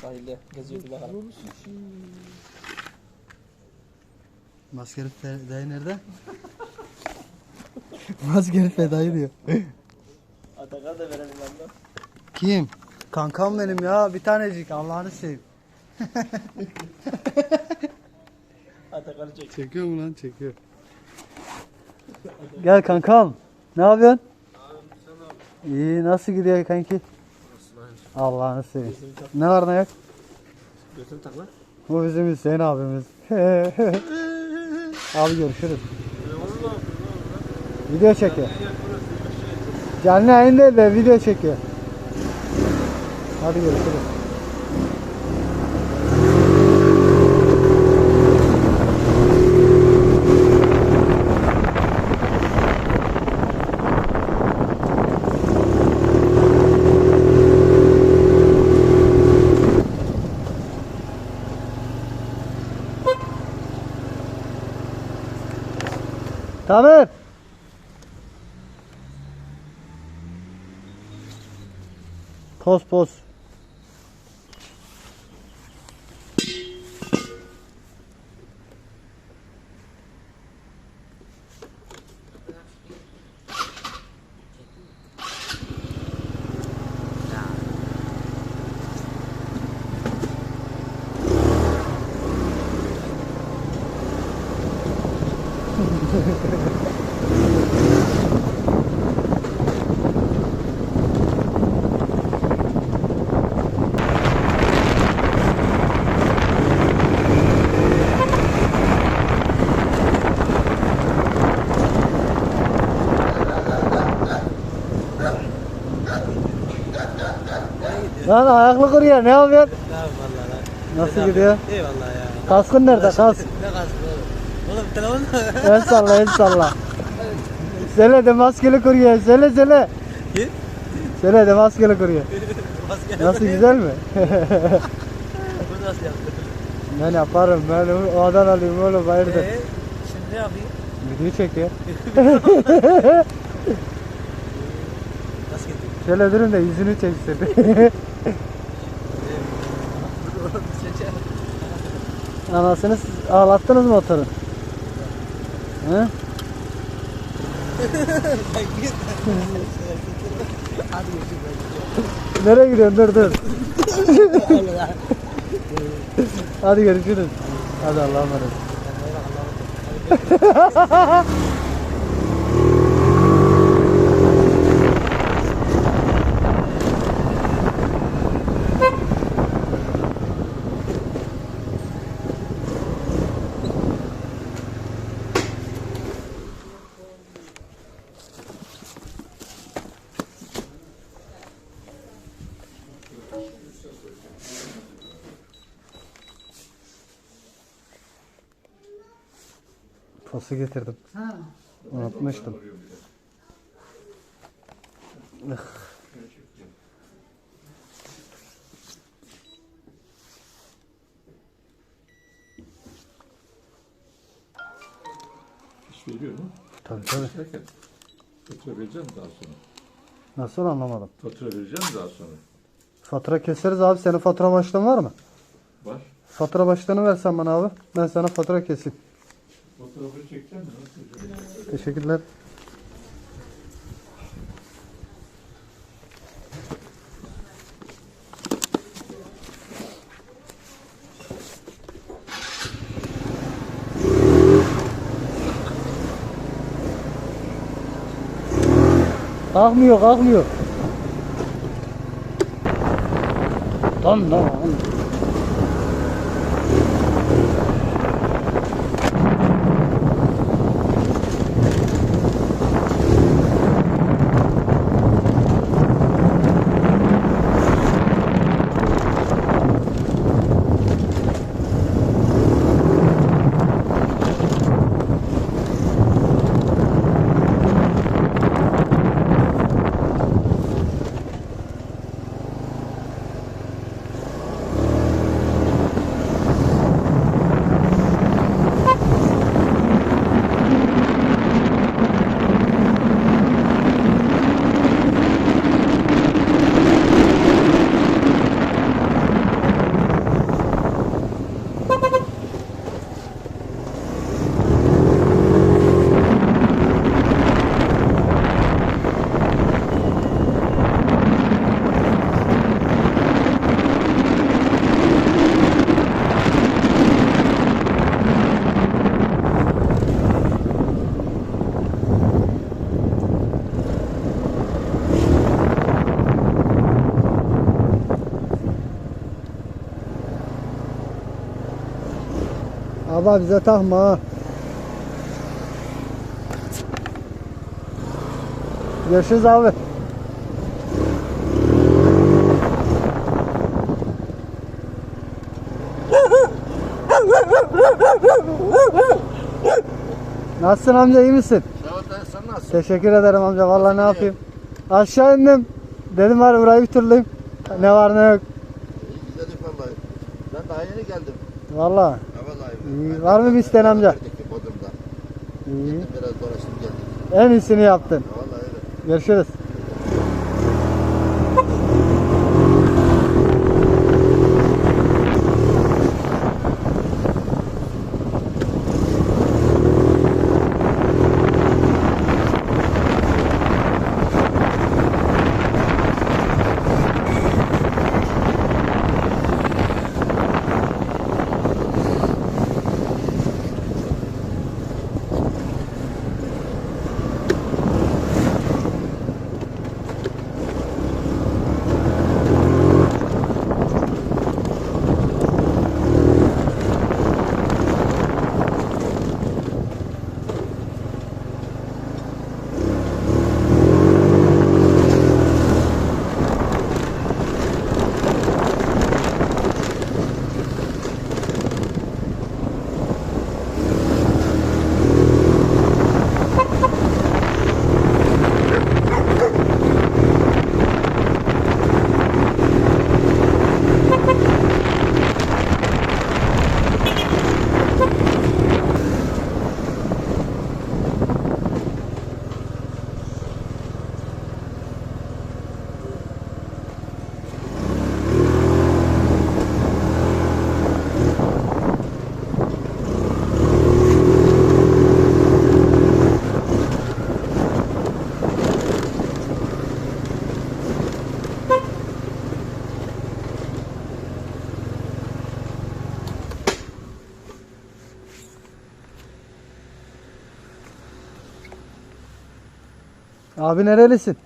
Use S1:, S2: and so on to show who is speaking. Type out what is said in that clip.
S1: Sahilde geziyor bir bakalım.
S2: Maskeli Fedai nerede? Maskeli Fedai diyor.
S1: Atakan da verelim lan da.
S2: Kim? Kankam benim ya bir tanecik Allah'ını seveyim.
S1: Atakan'ı çek.
S2: Çekiyor mu lan çekiyor. Gel kankam. Ne yapıyorsun? İyi nasıl gidiyor kanki? Allah'ını seveyim. Ne var ne yok?
S1: Götünü tak lan.
S2: Bu bizim Hüseyin abimiz. Abi görüşürüz. Video çekiyor. Canlı yayın değil de video çekiyor. Hadi görüşürüz. Tamer. Pos pos. Lan ayaklı kurye ne yapıyorsun?
S1: Ne yapayım valla lan.
S2: Nasıl gidiyor?
S1: Eyvallah ya.
S2: Kaskın nerede kask?
S1: Ne kalsın oğlum? Oğlum telefon
S2: El salla el salla. Söyle de maskeli kurye söyle söyle.
S1: Kim?
S2: De maskeli kurye.
S1: Maske
S2: Nasıl güzel mi?
S1: Bu nasıl yaptı?
S2: ben yaparım ben o Adanalıyım oğlum hayırdır.
S1: Eee şimdi ne yapayım?
S2: Video çekiyor.
S1: Nasıl gidiyor?
S2: Şöyle durun da yüzünü çeksin. Anasını siz ağlattınız mı motoru? Nereye gidiyorsun? Dur dur. Hadi görüşürüz. Hadi Allah'a emanet. Posu getirdim. Unutmuştum. Ih.
S3: İş veriyor mu?
S2: Tabii tabii.
S3: Fatura vereceğim daha sonra.
S2: Nasıl anlamadım.
S3: Fatura vereceğim daha sonra.
S2: Fatura keseriz abi. Senin fatura başlığın var mı?
S3: Var.
S2: Fatura başlığını versen bana abi. Ben sana fatura keseyim.
S3: Fotoğrafı çekeceğim mi?
S2: Teşekkürler. Kalkmıyor, kalkmıyor. Lan lan. Abla bize takma ha. Görüşürüz abi. Nasılsın amca iyi misin?
S4: Sağ ol dayı, sen nasılsın?
S2: Teşekkür ederim amca. Vallahi ne yapayım? Aşağı indim. Dedim var burayı bir turlayayım. Ne var ne yok.
S4: İyi gidelim vallahi. Ben daha yeni geldim.
S2: Vallahi. İyi. Var mı bir isteyen amca?
S4: Bodrum'da.
S2: İyi.
S4: Biraz dolaştım geldik.
S2: En iyisini yaptın.
S4: Vallahi öyle.
S2: Görüşürüz. Abi nerelisin?